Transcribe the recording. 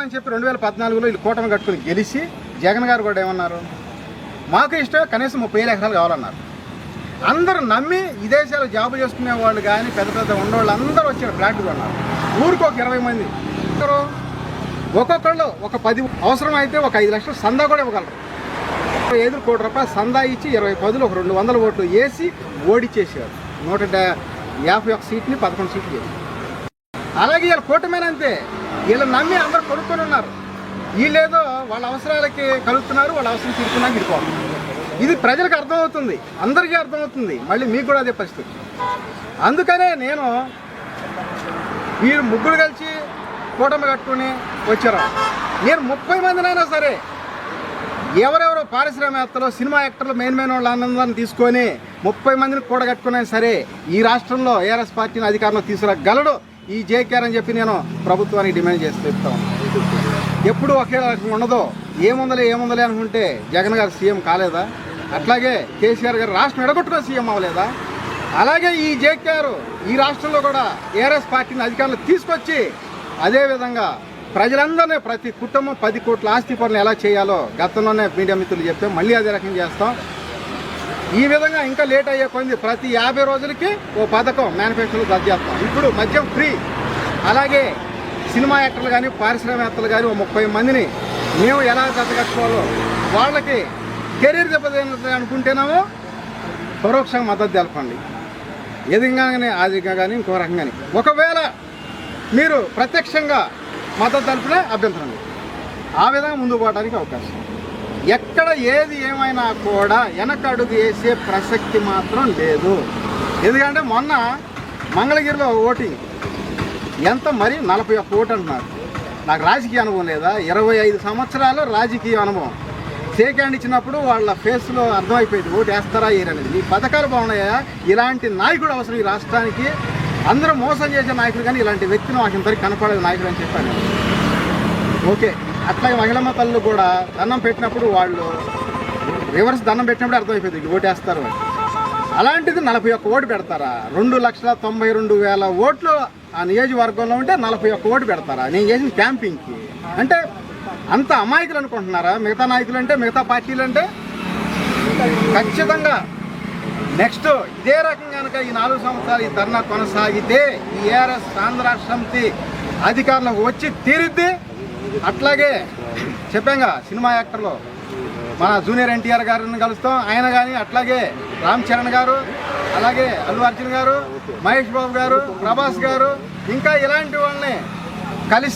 చేయాలని చెప్పి రెండు వేల పద్నాలుగులో వీళ్ళు కూటమి కట్టుకుని గెలిచి జగన్ గారు కూడా ఏమన్నారు? మాకు ఇష్టం కనీసం ముప్పై వేల ఎకరాలు కావాలన్నారు. అందరూ నమ్మి విదేశాలు జాబు చేసుకునే వాళ్ళు కానీ పెద్ద పెద్ద ఉండేవాళ్ళు అందరూ వచ్చారు ఫ్లాట్లు కొన్నారు. ఊరికి ఒక ఇరవై మంది. ఒకరు ఒక్కొక్కళ్ళు ఒక పది అవసరం అయితే ఒక ఐదు లక్షలు సందా కూడా ఇవ్వగలరు. ఐదు కోటి రూపాయలు సందా ఇచ్చి ఇరవై పదులు ఒక రెండు వందల ఓట్లు వేసి ఓడిచ్చేసారు నూట యాభై ఒక సీట్ని పదకొండు సీట్లు చేశారు అలాగే వీళ్ళ కూటమేనంతే. వీళ్ళు నమ్మి అందరూ కొనుక్కొని ఉన్నారు. వీళ్ళేదో వాళ్ళ అవసరాలకి కలుగుతున్నారు వాళ్ళ అవసరం తీర్చుకున్నాక ఇరుకోవాలి ఇది ప్రజలకు అర్థమవుతుంది అందరికీ అర్థమవుతుంది. మళ్ళీ మీకు కూడా అదే పరిస్థితి. అందుకనే నేను వీరు ముగ్గురు కలిసి కూటమి కట్టుకుని వచ్చారు. నేను ముప్పై మందినైనా సరే ఎవరెవరో పారిశ్రామికవేత్తలు సినిమా యాక్టర్లు మెయిన్ మెయిన్ వాళ్ళ ఆనందాన్ని తీసుకొని ముప్పై మందిని కూడగట్టుకున్నా సరే ఈ రాష్ట్రంలో ఏఆర్ఎస్ పార్టీని అధికారంలో తీసుకురాగలడు. ఈ జేకేఆర్ అని చెప్పి నేను ప్రభుత్వానికి డిమాండ్ చేసి చెప్తా ఎప్పుడు ఒకే ఉండదో ఏముందలే ఏముందలే అనుకుంటే జగన్ గారు సీఎం కాలేదా? అట్లాగే కేసీఆర్ గారు రాష్ట్రం ఎడగొట్టుకో సీఎం అవ్వలేదా? అలాగే ఈ జేకేఆర్ ఈ రాష్ట్రంలో కూడా ఏఆర్ఎస్ పార్టీని అధికారులు తీసుకొచ్చి అదేవిధంగా ప్రజలందరినీ ప్రతి కుటుంబం పది కోట్ల ఆస్తి పనులు ఎలా చేయాలో గతంలోనే మీడియా మిత్రులు చెప్తే మళ్ళీ అదే రకంగా చేస్తాం. ఈ విధంగా ఇంకా లేట్ అయ్యే కొంది ప్రతి యాభై రోజులకి ఓ పథకం మేనిఫెస్టోలో రద్దు చేస్తాం. ఇప్పుడు మద్యం ఫ్రీ అలాగే సినిమా యాక్టర్లు కానీ పారిశ్రామికవేత్తలు కానీ ఓ ముప్పై మందిని మేము ఎలా కట్టుకోవాలో వాళ్ళకి కెరీర్ దెబ్బతింటుంది అనుకుంటేనేమో పరోక్షంగా మద్దతు తెలపండి. ఏ విధంగా కానీ కానీ ఇంకో రకంగా కానీ ఒకవేళ మీరు ప్రత్యక్షంగా మద్దతు తెలిపినా అభ్యంతరం ఆ విధంగా ముందు పోవడానికి అవకాశం. ఎక్కడ ఏది ఏమైనా కూడా వెనకడుగు వేసే ప్రసక్తి మాత్రం లేదు. ఎందుకంటే మొన్న మంగళగిరిలో ఓటింగ్. ఎంత మరి? నలభై ఒక్క ఓటు అంటున్నారు. నాకు రాజకీయ అనుభవం లేదా? ఇరవై ఐదు సంవత్సరాలు రాజకీయ అనుభవం. షేక్ హ్యాండ్ ఇచ్చినప్పుడు వాళ్ళ ఫేస్లో అర్థమైపోయింది ఓటు వేస్తారా ఏరనేది ఈ పథకాలు బాగున్నాయా? ఇలాంటి నాయకుడు అవసరం ఈ రాష్ట్రానికి. అందరూ మోసం చేసే నాయకుడు కానీ ఇలాంటి వ్యక్తిని మాకు ఇంతవరకు కనపడేది నాయకుడు అని చెప్పాను ఓకే. అట్లాగే మహిళమ్మ తల్లు కూడా దండం పెట్టినప్పుడు వాళ్ళు రివర్స్ దండం పెట్టినప్పుడు అర్థమైపోయింది ఓటేస్తారు. అని అలాంటిది నలభై ఒక్క ఓటు పెడతారా? రెండు లక్షల తొంభై రెండు వేల ఓట్లు ఆ నియోజకవర్గంలో ఉంటే నలభై ఒక్క ఓటు పెడతారా? నేను చేసిన క్యాంపింగ్కి. అంటే అంత అమాయకులు అనుకుంటున్నారా? మిగతా నాయకులు అంటే మిగతా పార్టీలు అంటే ఖచ్చితంగా. నెక్స్ట్ ఇదే రకంగా కనుక ఈ నాలుగు సంవత్సరాలు ఈ ధర్నా కొనసాగితే ఈ ఏఆర్ఎస్ ఆంధ్ర సమితి అధికారంలోకి వచ్చి తీరిద్ది. అట్లాగే చెప్పాంగా సినిమా యాక్టర్లో. మన జూనియర్ ఎన్టీఆర్ గారిని కలుస్తాం. ఆయన కానీ అట్లాగే రామ్ చరణ్ గారు అలాగే అల్లు అర్జున్ గారు మహేష్ బాబు గారు ప్రభాస్ గారు ఇంకా ఇలాంటి వాళ్ళని కలిసి